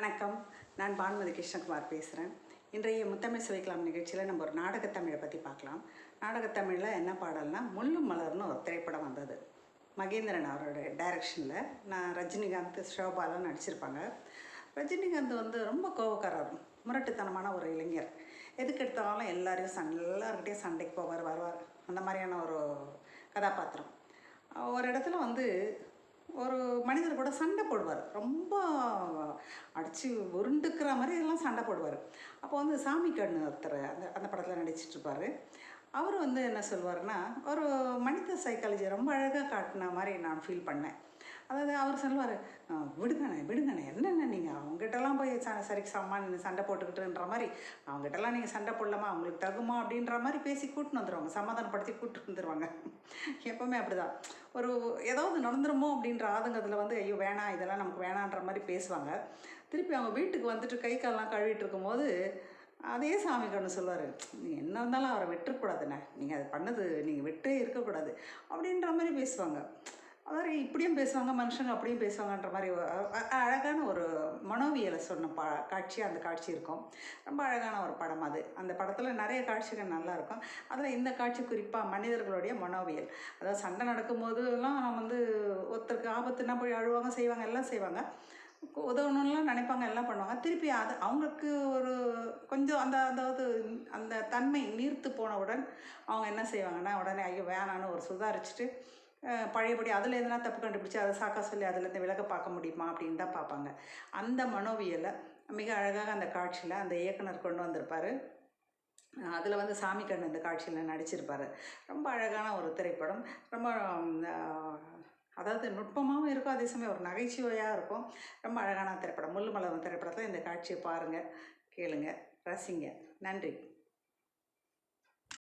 வணக்கம். நான் பானுமதி கிருஷ்ணகுமார் பேசுகிறேன் இன்றைய முத்தமிழ் சுவைக்கலாம் நிகழ்ச்சியில் நம்ம ஒரு நாடகத்தமிழை பற்றி பார்க்கலாம். நாடகத்தமிழில் என்ன பாடல்னா முள்ளும் மலர்னு ஒரு திரைப்படம் வந்தது. மகேந்திரன் அவரோட டைரக்ஷனில் நான் ரஜினிகாந்த் ஷோபாலாம் நடிச்சிருப்பாங்க. ரஜினிகாந்த் வந்து ரொம்ப கோபக்காரர் முரட்டுத்தனமான ஒரு இளைஞர். எதுக்கு எடுத்தாலும் எல்லாரையும் சண்டை எல்லாருக்கிட்டையும் சண்டைக்கு போவார் வருவார். அந்த மாதிரியான ஒரு கதாபாத்திரம். ஒரு இடத்துல வந்து ஒரு மனிதர் கூட சண்டை போடுவார். ரொம்ப அடித்து உருண்டுக்கிற மாதிரி எல்லாம் சண்டை போடுவார். அப்போ வந்து சாமி கண்ணு ஒருத்தர் அந்த அந்த படத்தில் நடிச்சிட்ருப்பார். அவர் வந்து என்ன சொல்வார்னா ஒரு மனித சைக்காலஜி ரொம்ப அழகாக காட்டின மாதிரி நான் ஃபீல் பண்ணேன். அதாவது அவர் சொல்லுவார் விடுங்கண்ணே விடுங்கண்ணே என்னென்ன நீங்கள் அவங்ககிட்டலாம் போய் ச சரிக்கு சமமாக நீங்கள் சண்டை போட்டுக்கிட்டுன்ற மாதிரி அவங்ககிட்டலாம் நீங்கள் சண்டை போடலாமா? அவங்களுக்கு தகுமா? அப்படின்ற மாதிரி பேசி கூட்டின்னு வந்துடுவாங்க சமாதானப்படுத்தி கூப்பிட்டு வந்துடுவாங்க எப்போவுமே அப்படிதான். ஒரு ஏதாவது நடந்துருமோ அப்படின்ற ஆதங்கத்தில் வந்து ஐயோ வேணாம் இதெல்லாம் நமக்கு வேணான்ற மாதிரி பேசுவாங்க. திருப்பி அவங்க வீட்டுக்கு வந்துட்டு கை காலெலாம் கழுவிட்டு இருக்கும்போது அதே சாமி கண்ணு சொல்லுவார் நீங்கள் என்ன இருந்தாலும் அவரை வெட்டக்கூடாதுண்ணே நீங்கள் அது பண்ணது நீங்கள் வெட்டே இருக்கக்கூடாது. அப்படின்ற மாதிரி பேசுவாங்க. அதாவது இப்படியும் பேசுவாங்க மனுஷங்க அப்படியும் பேசுவாங்கன்ற மாதிரி அழகான ஒரு மனோவியலை சொன்ன பா காட்சி அந்த காட்சி இருக்கும். ரொம்ப அழகான ஒரு படம் அது. அந்த படத்தில் நிறைய காட்சிகள் நல்லா இருக்கும். அதில் இந்த காட்சி குறிப்பாக மனிதர்களுடைய மனோவியல். அதாவது சண்டை நடக்கும்போதுலாம் நான் வந்து ஒருத்தருக்கு ஆபத்துனா போய் அழுவாங்க செய்வாங்க எல்லாம் செய்வாங்க. உதவணும்லாம் நினைப்பாங்க எல்லாம் பண்ணுவாங்க. திருப்பி அது அவங்களுக்கு ஒரு கொஞ்சம் அந்த அதாவது அந்த தன்மை நீர்த்து போனவுடன் அவங்க என்ன செய்வாங்கன்னா உடனே ஐயோ வேணான்னு ஒரு சுதாரிச்சுட்டு பழையபடி அதில் எதனா தப்பு கண்டுபிடிச்சி அதை சாக்கா சொல்லி அதுலேருந்து விலக பார்க்க முடியுமா அப்படின்னு தான் பார்ப்பாங்க. அந்த மனோவியலை மிக அழகாக அந்த காட்சியில் அந்த இயக்குனர் கொண்டு வந்திருப்பார். அதில் வந்து சாமி கண் அந்த காட்சியில் நடிச்சிருப்பார். ரொம்ப அழகான ஒரு திரைப்படம். ரொம்ப அதாவது நுட்பமாகவும் இருக்கும் அதே சமயம் ஒரு நகைச்சுவையாக இருக்கும். ரொம்ப அழகான திரைப்படம். முள்ளுமலர் திரைப்படத்தில் இந்த காட்சியை பாருங்கள் கேளுங்க ரசிங்க. நன்றி.